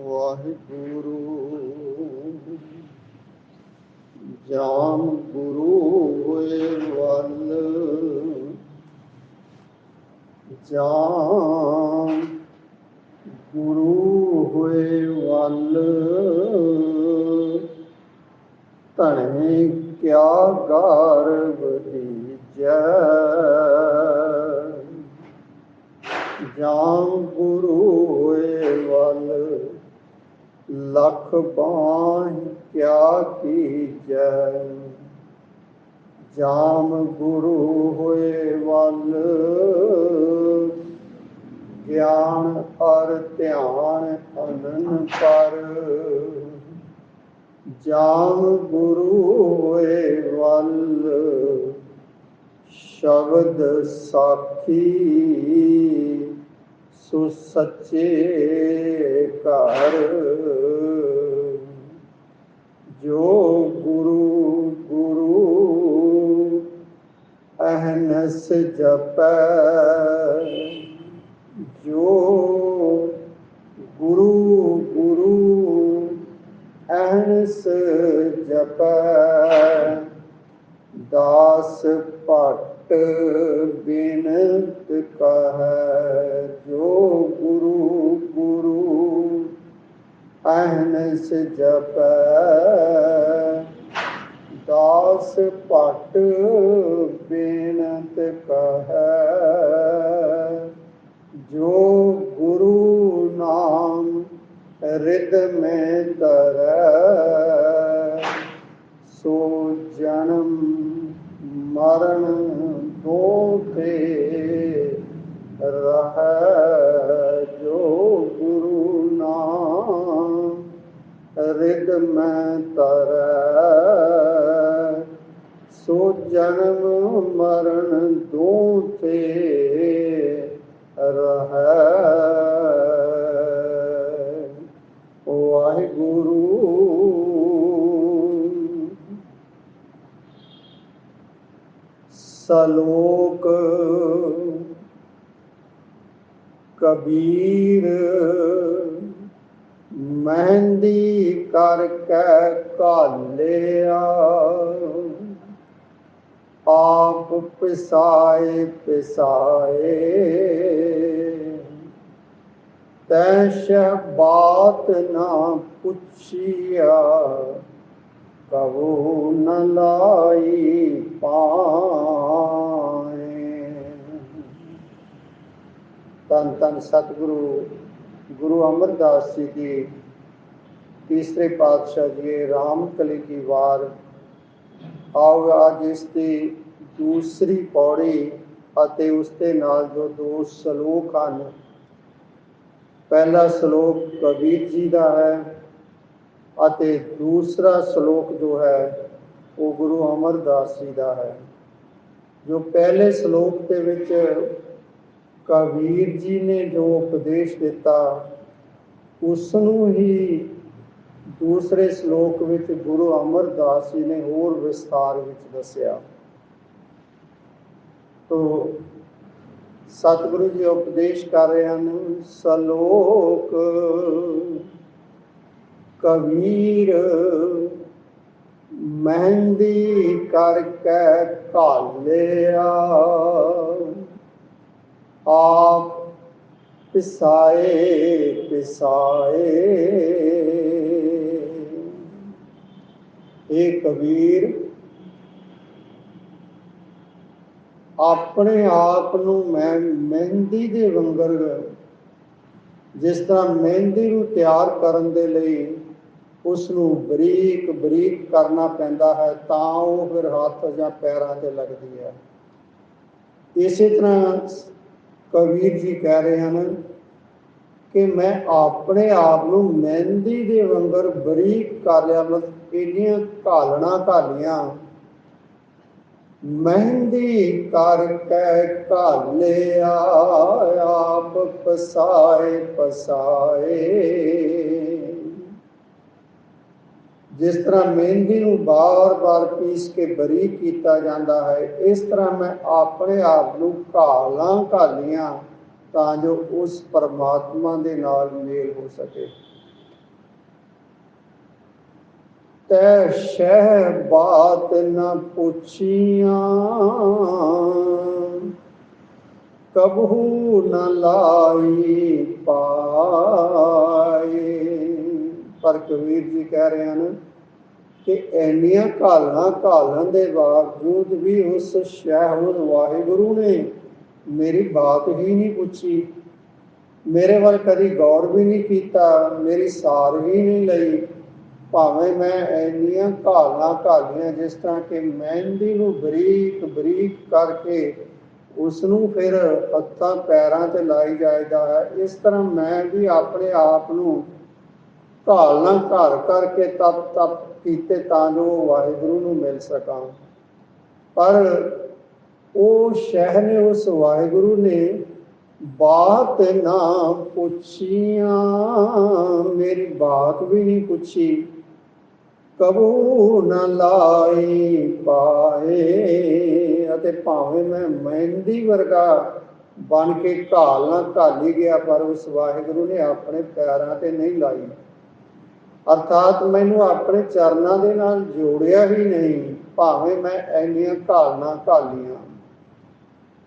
ਵਾਹਿਗੁਰੂ। ਜਾਮ ਗੁਰੂ ਹੋਏ ਵੱਲ। ਜਾਮ ਗੁਰੂ ਹੋਏ ਵੱਲ। ਧਣੇ ਕਿਆ ਗਰਭ ਦੀਜੈ ਜਾਮ ਗੁਰੂ ਲਖ ਬਾਹ ਕਿਆ ਕੀਜੈ? ਜਾਮ ਗੁਰੂ ਹੋਏ ਵੱਲ, ਗਿਆਨ ਅਰ ਧਿਆਨ ਅਨਨ ਪਰ ਜਾਮ ਗੁਰੂ ਹੋਏ ਵੱਲ, ਸ਼ਬਦ ਸਾਖੀ ਸੋ ਸੱਚੇ ਘਰ। ਜੋ ਗੁਰੂ ਗੁਰੂ ਅਹਨਸ ਜਪੈ। ਜੋ ਗੁਰੂ ਗੁਰੂ ਅਹਨਸ ਜਪੈ। ਦਾਸ ਭਟ ਬਿਨਤ ਕਹੈ। ਜੋ ਗੁਰੂ ਗੁਰੂ ਅਹਨਸ ਜਪੈ। ਦਾਸ ਭਟ ਬਿਨਤ ਕਹੈ। ਸਲੋਕ ਕਬੀਰ ਮਹਿੰਦੀ ਕਰ ਕੈ ਕਾਲਿਆ ਆਪ ਪਿਸਾਏ ਪਿਸਾਏ। ਤੈਸ਼ ਬਾਤ ਨਾ ਪੁੱਛਿਆ। ਕਬੂ ਨ ਲਾਈ ਪਾਏ। ਤਨ ਤਨ ਸਤਿਗੁਰੂ, ਗੁਰੂ ਅਮਰਦਾਸ ਜੀ ਦੀ ਤੀਸਰੇ ਪਾਤਸ਼ਾਹ ਜੀ ਰਾਮ ਕਲੀ ਕੀ ਵਾਰ। ਆਓ ਅੱਜ ਇਸ ਦੀ ਦੂਸਰੀ ਪੌੜੀ ਅਤੇ ਉਸ ਦੇ ਨਾਲ ਜੋ ਦੋ ਸ਼ਲੋਕ ਹਨ। ਪਹਿਲਾ ਸ਼ਲੋਕ ਕਬੀਰ ਜੀ ਦਾ ਹੈ। ਅਤੇ ਦੂਸਰਾ ਸ਼ਲੋਕ ਜੋ ਹੈ, ਉਹ ਗੁਰੂ ਅਮਰਦਾਸ ਜੀ ਦਾ ਹੈ। ਜੋ ਪਹਿਲੇ ਸ਼ਲੋਕ ਦੇ ਵਿੱਚ ਕਬੀਰ ਜੀ ਨੇ ਜੋ ਉਪਦੇਸ਼ ਦਿੱਤਾ ਉਸ ਨੂੰ ਹੀ ਦੂਸਰੇ ਸ਼ਲੋਕ ਵਿੱਚ ਗੁਰੂ ਅਮਰਦਾਸ ਜੀ ਨੇ ਹੋਰ ਵਿਸਥਾਰ ਵਿੱਚ ਦੱਸਿਆ। ਤੋ ਸਤਿਗੁਰੂ ਜੀ ਉਪਦੇਸ਼ ਕਰ ਰਹੇ ਹਨ, ਸ਼ਲੋਕ ਕਬੀਰ, ਮਹਿੰਦੀ ਕਰਕੇ ਕਾਲਿਆ ਆਪ ਪਿਸਾਏ ਪਿਸਾਏ। ਇਹ ਕਬੀਰ, ਆਪਣੇ ਆਪ ਨੂੰ ਮੈਂ ਮਹਿੰਦੀ ਦੇ ਵੰਗਰ, ਜਿਸ ਤਰ੍ਹਾਂ ਮਹਿੰਦੀ ਨੂੰ ਤਿਆਰ ਕਰਨ ਦੇ ਲਈ ਉਸ ਨੂੰ ਬਰੀਕ ਬਰੀਕ ਕਰਨਾ ਪੈਂਦਾ ਹੈ ਤਾਂ ਉਹ ਫਿਰ ਹੱਥ ਜਾਂ ਪੈਰਾਂ ਤੇ ਲੱਗਦੀ ਹੈ। ਇਸੇ ਤਰ੍ਹਾਂ ਕਬੀਰ ਜੀ ਕਹਿ ਰਹੇ ਹਨ ਕਿ ਮੈਂ ਆਪਣੇ ਆਪ ਨੂੰ ਮਹਿੰਦੀ ਦੇ ਵਾਂਗਰ ਬਰੀਕ ਕਰ ਲਿਆ, ਮਤਲਬ ਇੰਨੀਆਂ ਘਾਲਣਾ ਘਾਲੀਆਂ। ਮਹਿੰਦੀ ਕਰ ਕੈ ਘਾਲਿਆ, ਆਪ ਪਸਾਏ ਪਸਾਏ ਜਿਸ ਤਰ੍ਹਾਂ ਮਹਿੰਦੀ ਨੂੰ ਬਾਰ-ਬਾਰ ਪੀਸ ਕੇ ਬਰੀਕ ਕੀਤਾ ਜਾਂਦਾ ਹੈ, ਇਸ ਤਰ੍ਹਾਂ ਮੈਂ ਆਪਣੇ ਆਪ ਨੂੰ ਘਾਲਾਂ ਘਾਲੀਆਂ ਤਾਂ ਜੋ ਉਸ ਪਰਮਾਤਮਾ ਦੇ ਨਾਲ ਮੇਲ ਹੋ ਸਕੇ। ਤੈ ਸ਼ਹਿ ਬਾਤ ਨ ਪੁੱਛੀਆਂ, ਕਬਹੂ ਨ ਲਾਈ ਪਾਏ। ਪਰ ਕਬੀਰ ਜੀ ਕਹਿ ਰਹੇ ਹਨ ਕਿ ਐਨੀਆਂ ਘਾਲਣਾ ਘਾਲਣ ਦੇ ਬਾਵਜੂਦ ਵੀ ਉਸ ਸ਼ਹਿਰ ਵਾਹਿਗੁਰੂ ਨੇ ਮੇਰੀ ਬਾਤ ਹੀ ਨਹੀਂ ਪੁੱਛੀ। ਮੇਰੇ ਵੱਲ ਕਦੀ ਗੌਰ ਵੀ ਨਹੀਂ ਕੀਤਾ, ਮੇਰੀ ਸਾਰ ਵੀ ਨਹੀਂ ਲਈ। ਭਾਵੇਂ ਮੈਂ ਐਨੀਆਂ ਘਾਲਣਾ ਘਾਲੀਆਂ, ਜਿਸ ਤਰ੍ਹਾਂ ਕਿ ਮਹਿੰਦੀ ਨੂੰ ਬਰੀਕ ਬਰੀਕ ਕਰਕੇ ਉਸ ਨੂੰ ਫਿਰ ਹੱਥਾਂ ਪੈਰਾਂ ਤੇ ਲਾਈ ਜਾਇਦਾ ਹੈ, ਇਸ ਤਰ੍ਹਾਂ ਮੈਂ ਵੀ ਆਪਣੇ ਆਪ ਨੂੰ ਘਾਲਣਾ ਘਰ ਕਰਕੇ ਤਪ ਤਪ ਕੀਤੇ ਤਾਂ ਜੋ ਵਾਹਿਗੁਰੂ ਨੂੰ ਮਿਲ ਸਕਾਂ। ਪਰ ਉਹ ਸ਼ਹਿਰ ਨੇ, ਉਸ ਵਾਹਿਗੁਰੂ ਨੇ ਬਾਤ ਨਾ ਪੁੱਛੀਆਂ। ਮੇਰੀ ਬਾਤ ਵੀ ਨਹੀਂ ਪੁੱਛੀ। ਕਬੂ ਨਾ ਲਾਈ ਪਾਏ ਅਤੇ ਭਾਵੇਂ ਮੈਂ ਮਹਿੰਦੀ ਵਰਗਾ ਬਣ ਕੇ ਘਾਲ ਨਾ ਘਾਲੀ ਗਿਆ, ਪਰ ਉਸ ਵਾਹਿਗੁਰੂ ਨੇ ਆਪਣੇ ਪੈਰਾਂ ਤੇ ਨਹੀਂ ਲਾਈ। ਅਰਥਾਤ ਮੈਨੂੰ ਆਪਣੇ ਚਰਨਾਂ ਦੇ ਨਾਲ ਜੋੜਿਆ ਹੀ ਨਹੀਂ, ਭਾਵੇਂ ਮੈਂ ਐਨੀਆਂ ਘਾਲਣਾ ਘਾਲੀਆਂ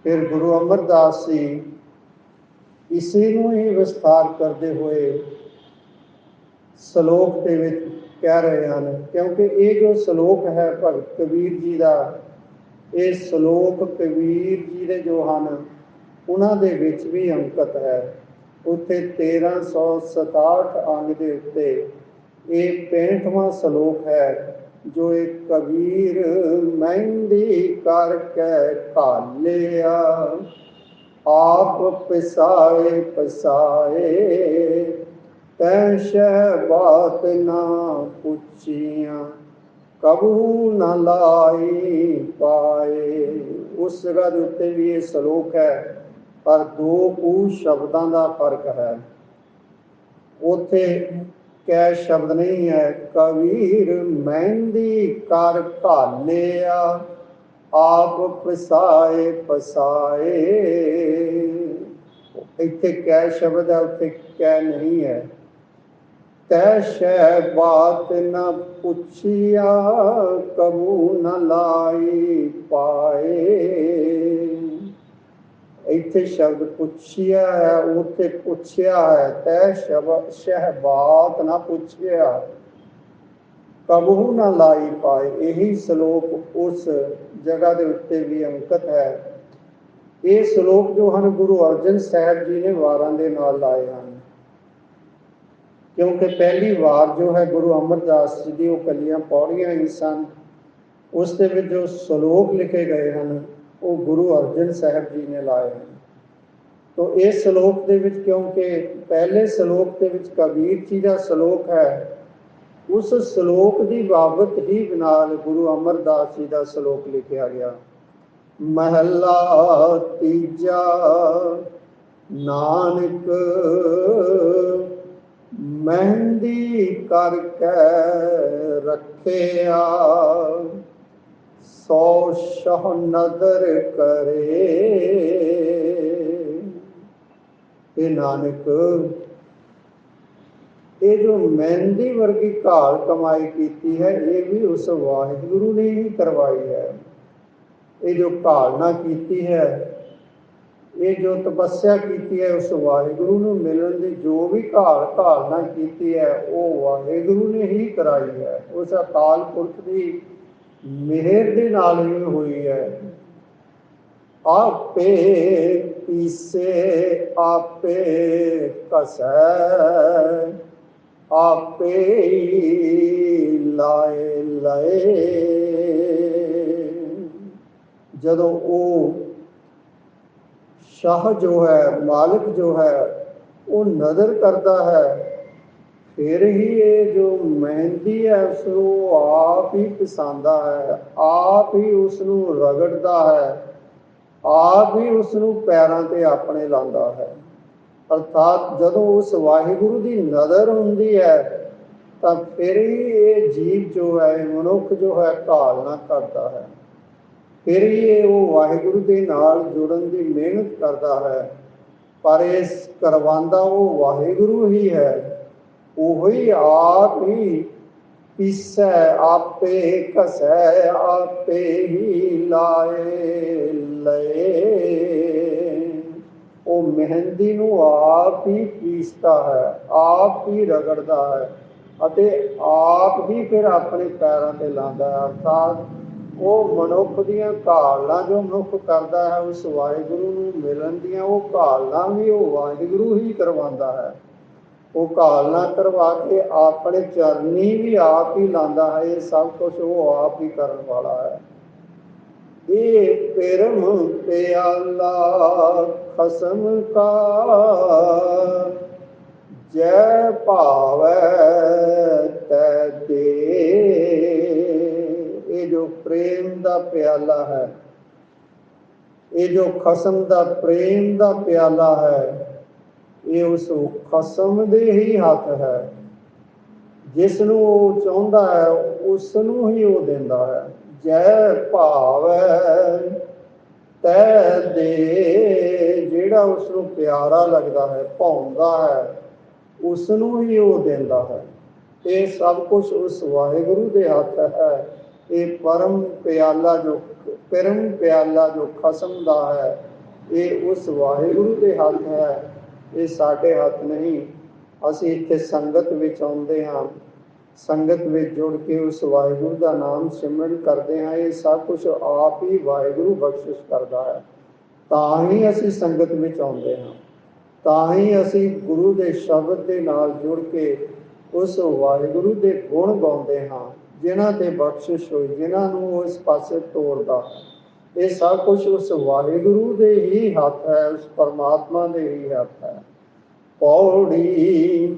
ਫਿਰ ਗੁਰੂ ਅਮਰਦਾਸ ਜੀ ਇਸੇ ਨੂੰ ਹੀ ਵਿਸਥਾਰ ਕਰਦੇ ਹੋਏ ਸ਼ਲੋਕ ਦੇ ਵਿੱਚ ਕਹਿ ਰਹੇ ਹਨ, ਕਿਉਂਕਿ ਇਹ ਜੋ ਸ਼ਲੋਕ ਹੈ ਭਗਤ ਕਬੀਰ ਜੀ ਦਾ, ਇਹ ਸ਼ਲੋਕ ਕਬੀਰ ਜੀ ਦੇ ਜੋ ਹਨ, ਉਹਨਾਂ ਦੇ ਵਿੱਚ ਵੀ ਅੰਕਿਤ ਹੈ। ਉੱਥੇ 1367 ਅੰਗ ਦੇ ਉੱਤੇ ਇਹ 65ਵਾਂ ਸ਼ਲੋਕ ਹੈ, ਜੋ ਇਹ ਕਬੀਰ ਮਹਿੰਦੀ ਕਰਕੇ ਘਾਲਿਆ ਆਪ ਪਿਸਾਏ ਪਸਾਏ, ਤੈ ਸ਼ਹਿ ਬਾਤ ਨਾ ਪੁੱਛੀਆਂ, ਕਬੂ ਨਾ ਲਾਈ ਪਾਏ। ਉਸ ਜਗ੍ਹਾ ਦੇ ਉੱਤੇ ਵੀ ਇਹ ਸ਼ਲੋਕ ਹੈ, ਪਰ ਦੋ ਕੁ ਸ਼ਬਦਾਂ ਦਾ ਫ਼ਰਕ ਹੈ। ਉਥੇ ਕੈ ਸ਼ਬਦ ਨਹੀਂ ਹੈ ਕਬੀਰ, ਮਹਿੰਦੀ ਕਰ ਘਾਲਿਆ, ਆਪ ਪਸਾਏ ਪਸਾਏ। ਇੱਥੇ ਕੈ ਸ਼ਬਦ ਹੈ, ਉੱਥੇ ਕੈ ਨਹੀਂ ਹੈ। ਤੈ ਸ਼ੈ ਬਾਤ ਨਾ ਪੁੱਛਿਆ, ਕਬੂ ਨ ਲਾਈ ਪਾਏ। ਇੱਥੇ ਸ਼ਬਦ ਪੁੱਛਿਆ ਹੈ ਉੱਥੇ ਪੁੱਛਿਆ ਹੈ, ਤੈ ਸ਼ਬਦ ਸ਼ਹਿਬਾਤ ਨਾ ਪੁੱਛਿਆ। ਕਬੂ ਨਾ ਲਾਈ ਪਾਏ, ਇਹੀ ਸ਼ਲੋਕ ਉਸ ਜਗ੍ਹਾ ਦੇ ਉੱਤੇ ਵੀ ਅੰਕਿਤ ਹੈ। ਇਹ ਸ਼ਲੋਕ ਜੋ ਹਨ, ਗੁਰੂ ਅਰਜਨ ਸਾਹਿਬ ਜੀ ਨੇ ਵਾਰਾਂ ਦੇ ਨਾਲ ਲਾਏ ਹਨ। ਕਿਉਂਕਿ ਪਹਿਲੀ ਵਾਰ ਜੋ ਹੈ ਗੁਰੂ ਅਮਰਦਾਸ ਜੀ ਦੀ ਉਹ ਕਲੀਆਂ ਪੌੜੀਆਂ ਹੀ ਸਨ, ਉਸ ਦੇ ਵਿੱਚ ਜੋ ਸ਼ਲੋਕ ਲਿਖੇ ਗਏ ਹਨ ਉਹ ਗੁਰੂ ਅਰਜਨ ਸਾਹਿਬ ਜੀ ਨੇ ਲਾਏ ਹਨ ਤੋ ਇਸ ਸ਼ਲੋਕ ਦੇ ਵਿੱਚ ਕਿਉਂਕਿ ਪਹਿਲੇ ਸ਼ਲੋਕ ਦੇ ਵਿੱਚ ਕਬੀਰ ਜੀ ਦਾ ਸ਼ਲੋਕ ਹੈ, ਉਸ ਸ਼ਲੋਕ ਦੀ ਬਾਬਤ ਹੀ ਨਾਲ ਗੁਰੂ ਅਮਰਦਾਸ ਜੀ ਦਾ ਸ਼ਲੋਕ ਲਿਖਿਆ ਗਿਆ। ਮਹੱਲਾ ਤੀਜਾ, ਨਾਨਕ, ਮਹਿੰਦੀ ਕਰਕੇ ਰੱਖਿਆ। ਸੋ ਸ਼ਹ ਨਦਰ ਕਰੇ। ਇਹ ਨਾਨਕ, ਇਹ ਜੋ ਮਹਿੰਦੀ ਵਰਗੀ ਘਾਲ ਕਮਾਈ ਕੀਤੀ ਹੈ, ਇਹ ਵੀ ਉਸ ਵਾਹਿਗੁਰੂ ਨੇ ਹੀ ਕਰਵਾਈ ਹੈ। ਇਹ ਜੋ ਘਾਲਣਾ ਕੀਤੀ ਹੈ, ਇਹ ਜੋ ਤਪੱਸਿਆ ਕੀਤੀ ਹੈ, ਉਸ ਵਾਹਿਗੁਰੂ ਨੂੰ ਮਿਲਣ ਦੀ ਜੋ ਵੀ ਘਾਲ ਘਾਲਣਾ ਕੀਤੀ ਹੈ, ਉਹ ਵਾਹਿਗੁਰੂ ਨੇ ਹੀ ਕਰਾਈ ਹੈ। ਉਸ ਅਕਾਲ ਪੁਰਖ ਦੀ ਮਿਹਰ ਦੇ ਨਾਲ ਹੀ ਹੋਈ ਹੈ। ਆਪੇ ਪੀਸੇ, ਆਪੇ ਕਸੈ, ਆਪੇ ਹੀ ਲਾਏ ਲਏ। ਜਦੋਂ ਉਹ ਸ਼ਾਹ ਜੋ ਹੈ, ਮਾਲਕ ਜੋ ਹੈ, ਉਹ ਨਜ਼ਰ ਕਰਦਾ ਹੈ ਫਿਰ ਹੀ ਇਹ ਜੋ ਮਹਿੰਦੀ ਹੈ, ਉਸ ਨੂੰ ਆਪ ਹੀ ਪਸੰਦਾ ਹੈ, ਆਪ ਹੀ ਉਸ ਨੂੰ ਰਗੜਦਾ ਹੈ, ਆਪ ਹੀ ਉਸ ਨੂੰ ਪੈਰਾਂ ਤੇ ਆਪਣੇ ਲਾਉਂਦਾ ਹੈ। ਅਰਥਾਤ ਜਦੋਂ ਉਸ ਵਾਹਿਗੁਰੂ ਦੀ ਨਜ਼ਰ ਹੁੰਦੀ ਹੈ, ਤਾਂ ਫਿਰ ਹੀ ਇਹ ਜੀਵ ਜੋ ਹੈ ਮਨੁੱਖ ਜੋ ਹੈ ਘਾਲਣਾ ਕਰਦਾ ਹੈ। ਫਿਰ ਹੀ ਇਹ ਉਹ ਵਾਹਿਗੁਰੂ ਦੇ ਨਾਲ ਜੁੜਨ ਦੀ ਮਿਹਨਤ ਕਰਦਾ ਹੈ, ਪਰ ਇਸ ਕਰਵਾਉਂਦਾ ਉਹ ਵਾਹਿਗੁਰੂ ਹੀ ਹੈ। ਉਹੀ ਆਪ ਹੀ ਪੀਸੈ, ਆਪੇ ਕਸੈ ਆਪੇ ਹੀ ਲਾਏ, ਲਏ। ਉਹ ਮਹਿੰਦੀ ਨੂੰ ਆਪ ਹੀ ਪੀਸਦਾ ਹੈ, ਆਪ ਹੀ ਰਗੜਦਾ ਹੈ ਅਤੇ ਆਪ ਹੀ ਫਿਰ ਆਪਣੇ ਪੈਰਾਂ ਤੇ ਲਾਉਂਦਾ ਹੈ। ਅਰਥਾਤ ਉਹ ਮਨੁੱਖ ਦੀਆਂ ਘਾਲਾਂ ਜੋ ਮਨੁੱਖ ਕਰਦਾ ਹੈ, ਉਸ ਵਾਹਿਗੁਰੂ ਨੂੰ ਮਿਲਣ ਦੀਆਂ ਉਹ ਘਾਲਾਂ ਵੀ ਉਹ ਵਾਹਿਗੁਰੂ ਹੀ ਕਰਵਾਉਂਦਾ ਹੈ। ਉਹ ਘਾਲਣਾ ਕਰਵਾ ਕੇ ਆਪਣੇ ਚਰਨੀ ਵੀ ਆਪ ਹੀ ਲਾਂਦਾ ਹੈ, ਇਹ ਸਭ ਕੁਝ ਉਹ ਆਪ ਹੀ ਕਰਨ ਵਾਲਾ ਹੈ। ਇਹ ਪਰਮ ਪਿਆਲਾ ਖਸਮ ਕਾ, ਜੈ ਭਾਵੈ ਤੈ ਦੇ। ਇਹ ਜੋ ਪ੍ਰੇਮ ਦਾ ਪਿਆਲਾ ਹੈ, ਇਹ ਜੋ ਖਸਮ ਦਾ ਪ੍ਰੇਮ ਦਾ ਪਿਆਲਾ ਹੈ ਇਹ ਉਸ ਖਸਮ ਦੇ ਹੀ ਹੱਥ ਹੈ। ਜਿਸ ਨੂੰ ਉਹ ਚਾਹੁੰਦਾ ਹੈ ਉਸ ਨੂੰ ਹੀ ਉਹ ਦਿੰਦਾ ਹੈ। ਜੈ ਭਾਵੈ ਤੈ ਦੇ, ਜਿਹੜਾ ਉਸ ਨੂੰ ਪਿਆਰਾ ਲੱਗਦਾ ਹੈ, ਭਾਉਂਦਾ ਹੈ ਉਸ ਨੂੰ ਹੀ ਉਹ ਦਿੰਦਾ ਹੈ। ਇਹ ਸਭ ਕੁਝ ਉਸ ਵਾਹਿਗੁਰੂ ਦੇ ਹੱਥ ਹੈ। ਇਹ ਪਰਮ ਪਿਆਲਾ ਜੋ, ਪਰਮ ਪਿਆਲਾ ਜੋ ਖਸਮ ਦਾ ਹੈ, ਇਹ ਉਸ ਵਾਹਿਗੁਰੂ ਦੇ ਹੱਥ ਹੈ। ਇਹ ਸਾਡੇ ਹੱਥ ਨਹੀਂ। ਅਸੀਂ ਇੱਥੇ ਸੰਗਤ ਵਿੱਚ ਆਉਂਦੇ ਹਾਂ। ਸੰਗਤ ਵਿੱਚ ਜੁੜ ਕੇ ਉਸ ਵਾਹਿਗੁਰੂ ਦਾ ਨਾਮ ਸਿਮਰਨ ਕਰਦੇ ਹਾਂ। ਇਹ ਸਭ ਕੁਝ ਆਪ ਹੀ ਵਾਹਿਗੁਰੂ ਬਖਸ਼ਿਸ਼ ਕਰਦਾ ਹੈ। ਤਾਂ ਹੀ ਅਸੀਂ ਸੰਗਤ ਵਿੱਚ ਆਉਂਦੇ ਹਾਂ। ਤਾਂ ਹੀ ਅਸੀਂ ਗੁਰੂ ਦੇ ਸ਼ਬਦ ਦੇ ਨਾਲ ਜੁੜ ਕੇ ਉਸ ਵਾਹਿਗੁਰੂ ਦੇ ਗੁਣ ਗਾਉਂਦੇ ਹਾਂ, ਜਿਨ੍ਹਾਂ ਤੇ ਬਖਸ਼ਿਸ਼ ਹੋਈ, ਜਿਨ੍ਹਾਂ ਨੂੰ ਉਸ ਪਾਸੇ ਤੋਰਦਾ। ਇਹ ਸਭ ਕੁਝ ਉਸ ਵਾਹਿਗੁਰੂ ਦੇ ਹੀ ਹੱਥ ਹੈ, ਉਸ ਪਰਮਾਤਮਾ ਦੇ ਹੀ ਹੱਥ ਹੈ। ਪੌੜੀ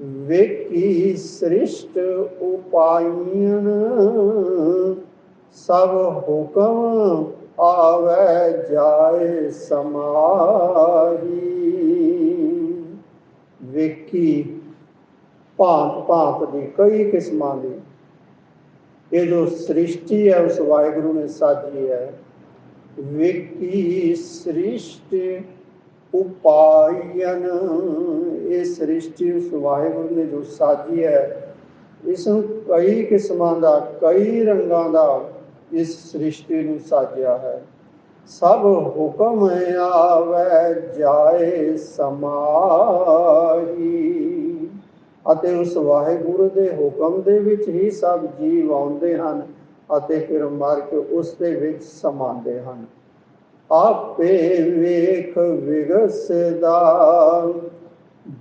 ਵੇਖੀ ਸ੍ਰਿਸ਼ਟ ਉਪਾਇਨ ਸਭ ਹੁਕਮ ਆਵੇ ਜਾਏ ਸਮਾਹੀ। ਵੇਖੀ ਭਾਂਤ ਭਾਂਤ ਦੀ ਕਈ ਕਿਸਮਾਂ ਦੀ ਇਹ ਜੋ ਸ੍ਰਿਸ਼ਟੀ ਹੈ, ਉਸ ਵਾਹਿਗੁਰੂ ਨੇ ਸਾਜੀ ਹੈ, ਵੇਖੀ ਸ੍ਰਿਸ਼ਟੀ ਉਪਾਇਨ ਇਹ ਸ੍ਰਿਸ਼ਟੀ ਉਸ ਵਾਹਿਗੁਰੂ ਨੇ ਜੋ ਸਾਜੀ ਹੈ, ਇਸ ਨੂੰ ਕਈ ਕਿਸਮਾਂ ਦਾ, ਕਈ ਰੰਗਾਂ ਦਾ ਇਸ ਸ੍ਰਿਸ਼ਟੀ ਨੂੰ ਸਾਜਿਆ ਹੈ। ਸਭ ਹੁਕਮ ਆਵੇ, ਜਾਏ ਸਮਾਹੀ। ਅਤੇ ਉਸ ਵਾਹਿਗੁਰੂ ਦੇ ਹੁਕਮ ਦੇ ਵਿੱਚ ਹੀ ਸਭ ਜੀਵ ਆਉਂਦੇ ਹਨ ਅਤੇ ਫਿਰ ਮਰ ਕੇ ਉਸ ਦੇ ਵਿੱਚ ਸਮਾਉਂਦੇ ਹਨ। ਆਪੇ ਵੇਖ ਵਿਗਸਦਾ,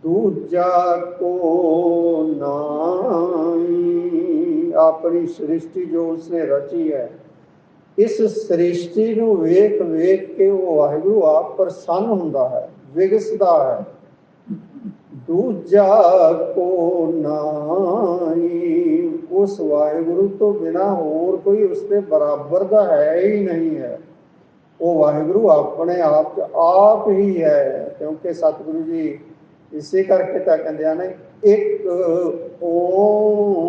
ਦੂਜਾ ਕੋ ਨਾਹੀ। ਆਪਣੀ ਸ੍ਰਿਸ਼ਟੀ ਜੋ ਉਸਨੇ ਰਚੀ ਹੈ, ਇਸ ਸ੍ਰਿਸ਼ਟੀ ਨੂੰ ਵੇਖ ਵੇਖ ਕੇ ਉਹ ਵਾਹਿਗੁਰੂ ਆਪ ਪ੍ਰਸੰਨ ਹੁੰਦਾ ਹੈ, ਵਿਗਸਦਾ ਹੈ। ਦੂਜਾ ਕੋ ਨਾਹੀ। ਉਸ ਵਾਹਿਗੁਰੂ ਤੋਂ ਬਿਨਾ ਹੋਰ ਕੋਈ ਉਸਦੇ ਬਰਾਬਰ ਦਾ ਹੈ ਹੀ ਨਹੀਂ ਹੈ। ਉਹ ਵਾਹਿਗੁਰੂ ਆਪਣੇ ਆਪ ਚ ਆਪ ਹੀ ਹੈ, ਕਿਉਂਕਿ ਸਤਿਗੁਰੂ ਜੀ ਇਸੇ ਕਰਕੇ ਤਾਂ ਕਹਿੰਦੇ ਆ ਨੇ, ਇੱਕ ਓੰਕਾਰ।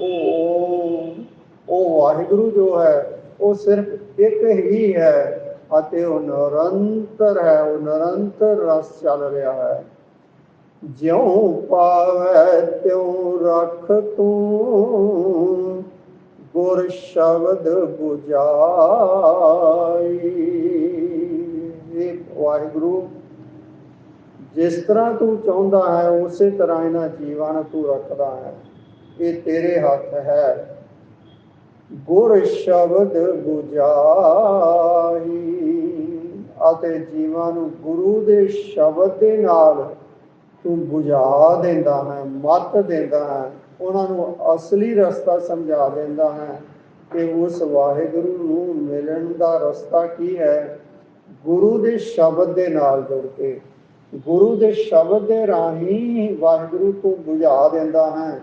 ਓਮ ਉਹ ਵਾਹਿਗੁਰੂ ਜੋ ਹੈ, ਉਹ ਸਿਰਫ ਇੱਕ ਹੀ ਹੈ। ਅਤੇ ਉਹ ਨਿਰੰਤਰ ਹੈ, ਉਹ ਨਿਰੰਤਰ ਰਸ ਚੱਲ ਰਿਹਾ ਹੈ। ਜਿਉ ਪਾਵੈ ਤਿਉ ਰਖ ਤੂੰ, ਗੁਰ ਸ਼ਬਦ 부ਜਾਈ ਇਹ ਵਾਹਿਗੁਰੂ, ਜਿਸ ਤਰ੍ਹਾਂ ਤੂੰ ਚਾਹੁੰਦਾ ਹੈ, ਉਸੇ ਤਰ੍ਹਾਂ ਇਹਨਾਂ ਜੀਵਾਂ ਨੂੰ ਤੂੰ ਰੱਖਦਾ ਹੈ। ਇਹ ਤੇਰੇ ਹੱਥ ਹੈ। ਗੁਰ ਸ਼ਬਦ 부ਝਾਈ ਅਤੇ ਜੀਵਾਂ ਨੂੰ ਗੁਰੂ ਦੇ ਸ਼ਬਦ ਦੇ ਨਾਲ ਤੂੰ ਬੁਝਾ ਦਿੰਦਾ ਹੈ, ਮਤ ਦਿੰਦਾ ਹੈ, ਉਹਨਾਂ ਨੂੰ ਅਸਲੀ ਰਸਤਾ ਸਮਝਾ ਦਿੰਦਾ ਹੈ ਕਿ ਉਸ ਵਾਹਿਗੁਰੂ ਨੂੰ ਮਿਲਣ ਦਾ ਰਸਤਾ ਕੀ ਹੈ? ਗੁਰੂ ਦੇ ਸ਼ਬਦ ਦੇ ਨਾਲ ਜੁੜ ਕੇ, ਗੁਰੂ ਦੇ ਸ਼ਬਦ ਦੇ ਰਾਹੀਂ ਵਾਹਿਗੁਰੂ ਤੋਂ ਬੁਝਾ ਦਿੰਦਾ ਹੈ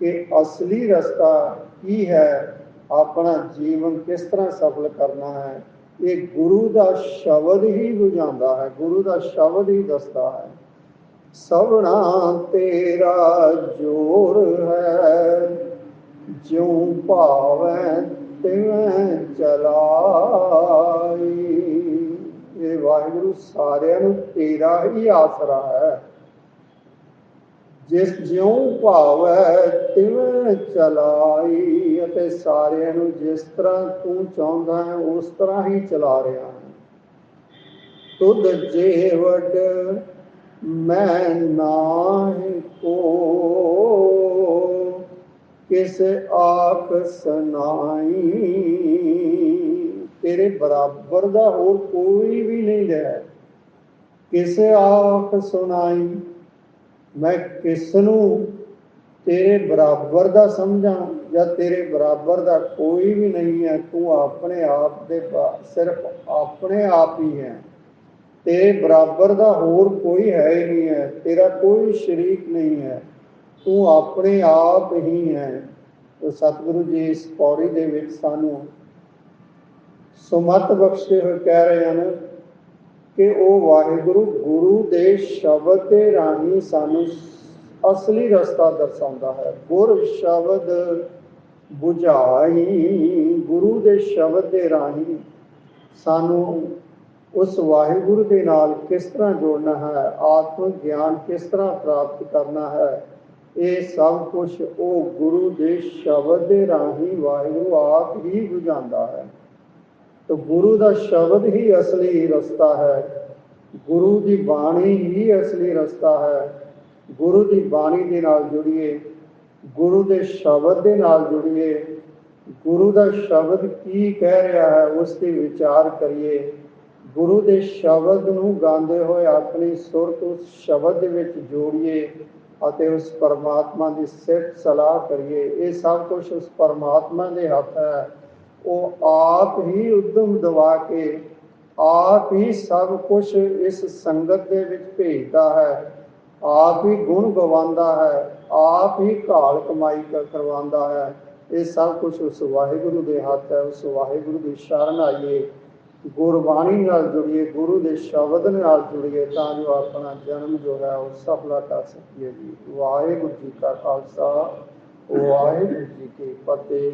ਕਿ ਅਸਲੀ ਰਸਤਾ ਕੀ ਹੈ? ਆਪਣਾ ਜੀਵਨ ਕਿਸ ਤਰ੍ਹਾਂ ਸਫਲ ਕਰਨਾ ਹੈ, ਇਹ ਗੁਰੂ ਦਾ ਸ਼ਬਦ ਹੀ ਬੁਝਾਉਂਦਾ ਹੈ, ਗੁਰੂ ਦਾ ਸ਼ਬਦ ਹੀ ਦੱਸਦਾ ਹੈ। ਸਭਨਾ ਤੇਰਾ ਜੋਰ ਹੈ, ਜਿਉ ਭਾਵੈ ਤਿਵੇਂ ਚਲਾਈ। ਇਹ ਵਾਹਿਗੁਰੂ ਸਾਰਿਆਂ ਨੂੰ ਤੇਰਾ ਹੀ ਆਸਰਾ ਹੈ। ਜਿਸ ਜਿਉਂ ਭਾਵੈ ਤਿਵੇਂ ਚਲਾਈ ਅਤੇ ਸਾਰਿਆਂ ਨੂੰ ਜਿਸ ਤਰ੍ਹਾਂ ਤੂੰ ਚਾਹੁੰਦਾ ਹੈ, ਉਸ ਤਰ੍ਹਾਂ ਹੀ ਚਲਾ ਰਿਹਾ ਹੈ। ਤੁਧ ਜੇ ਮੈਂ ਨਾਹੀ ਕੋ, ਕਿਸ ਆਖ ਸੁਨਾਈ ਤੇਰੇ ਬਰਾਬਰ ਦਾ ਹੋਰ ਕੋਈ ਵੀ ਨਹੀਂ ਹੈ। ਕਿਸੇ ਆਖ ਸੁਨਾਈ ਮੈਂ ਕਿਸ ਨੂੰ ਤੇਰੇ ਬਰਾਬਰ ਦਾ ਸਮਝਾਂ ਜਾਂ ਤੇਰੇ ਬਰਾਬਰ ਦਾ ਕੋਈ ਵੀ ਨਹੀਂ ਹੈ, ਤੂੰ ਆਪਣੇ ਆਪ ਦੇ ਬਾ- ਸਿਰਫ ਆਪਣੇ ਆਪ ਹੀ ਹੈ। ਤੇਰੇ ਬਰਾਬਰ ਦਾ ਹੋਰ ਕੋਈ ਹੈ ਹੀ ਨਹੀਂ ਹੈ, ਤੇਰਾ ਕੋਈ ਸ਼ਰੀਕ ਨਹੀਂ ਹੈ, ਤੂੰ ਆਪਣੇ ਆਪ ਹੀ ਹੈ। ਤੋ ਸਤਿਗੁਰੂ ਜੀ, ਇਸ ਪੌੜੀ ਦੇ ਵਿੱਚ ਸਾਨੂੰ ਸੁਮਤ ਬਖਸ਼ੇ ਹੋਏ ਕਹਿ ਰਹੇ ਹਨ ਕਿ ਉਹ ਵਾਹਿਗੁਰੂ ਗੁਰੂ ਦੇ ਸ਼ਬਦ ਦੇ ਰਾਹੀਂ ਸਾਨੂੰ ਅਸਲੀ ਰਸਤਾ ਦਰਸਾਉਂਦਾ ਹੈ। ਗੁਰ ਸ਼ਬਦ 부ਝਾਈ ਗੁਰੂ ਦੇ ਸ਼ਬਦ ਦੇ ਰਾਹੀਂ ਸਾਨੂੰ ਉਸ ਵਾਹਿਗੁਰੂ ਦੇ ਨਾਲ ਕਿਸ ਤਰ੍ਹਾਂ ਜੋੜਨਾ ਹੈ, ਆਤਮ ਗਿਆਨ ਕਿਸ ਤਰ੍ਹਾਂ ਪ੍ਰਾਪਤ ਕਰਨਾ ਹੈ, ਇਹ ਸਭ ਕੁਝ ਉਹ ਗੁਰੂ ਦੇ ਸ਼ਬਦ ਦੇ ਰਾਹੀਂ ਵਾਹਿਗੁਰੂ ਆਪ ਹੀ ਬੁਝਾਉਂਦਾ ਹੈ। ਤੋ ਗੁਰੂ ਦਾ ਸ਼ਬਦ ਹੀ ਅਸਲੀ ਰਸਤਾ ਹੈ। ਗੁਰੂ ਦੀ ਬਾਣੀ ਹੀ ਅਸਲੀ ਰਸਤਾ ਹੈ। ਗੁਰੂ ਦੀ ਬਾਣੀ ਦੇ ਨਾਲ ਜੁੜੀਏ, ਗੁਰੂ ਦੇ ਸ਼ਬਦ ਦੇ ਨਾਲ ਜੁੜੀਏ, ਗੁਰੂ ਦਾ ਸ਼ਬਦ ਕੀ ਕਹਿ ਰਿਹਾ ਹੈ ਉਸ ਤੇ ਵਿਚਾਰ ਕਰੀਏ। ਗੁਰੂ ਦੇ ਸ਼ਬਦ ਨੂੰ ਗਾਉਂਦੇ ਹੋਏ ਆਪਣੀ ਸੁਰਤ ਉਸ ਸ਼ਬਦ ਦੇ ਵਿੱਚ ਜੋੜੀਏ ਅਤੇ ਉਸ ਪਰਮਾਤਮਾ ਦੀ ਸਿਫਤ ਸਲਾਹ ਕਰੀਏ। ਇਹ ਸਭ ਕੁਝ ਉਸ ਪਰਮਾਤਮਾ ਦੇ ਹੱਥ ਹੈ। ਉਹ ਆਪ ਹੀ ਉਦਮ ਦਵਾ ਕੇ ਆਪ ਹੀ ਸਭ ਕੁਝ ਇਸ ਸੰਗਤ ਦੇ ਵਿੱਚ ਭੇਜਦਾ ਹੈ। ਆਪ ਹੀ ਗੁਣ ਗਵਾਉਂਦਾ ਹੈ, ਆਪ ਹੀ ਘਾਲ ਕਮਾਈ ਕਰਵਾਉਂਦਾ ਹੈ। ਇਹ ਸਭ ਕੁਝ ਉਸ ਵਾਹਿਗੁਰੂ ਦੇ ਹੱਥ ਹੈ, ਉਸ ਵਾਹਿਗੁਰੂ ਦੀ ਸ਼ਰਨ ਆਈਏ। ਗੁਰਬਾਣੀ ਨਾਲ ਜੁੜੀਏ, ਗੁਰੂ ਦੇ ਸ਼ਬਦ ਨਾਲ ਜੁੜੀਏ, ਤਾਂ ਜੋ ਆਪਣਾ ਜਨਮ ਜੋ ਹੈ ਉਹ ਸਫਲਾ ਕਰ ਸਕੀਏ ਜੀ। ਵਾਹਿਗੁਰੂ ਜੀ ਕਾ ਖਾਲਸਾ, ਵਾਹਿਗੁਰੂ ਜੀ ਕੀ ਫਤਿਹ।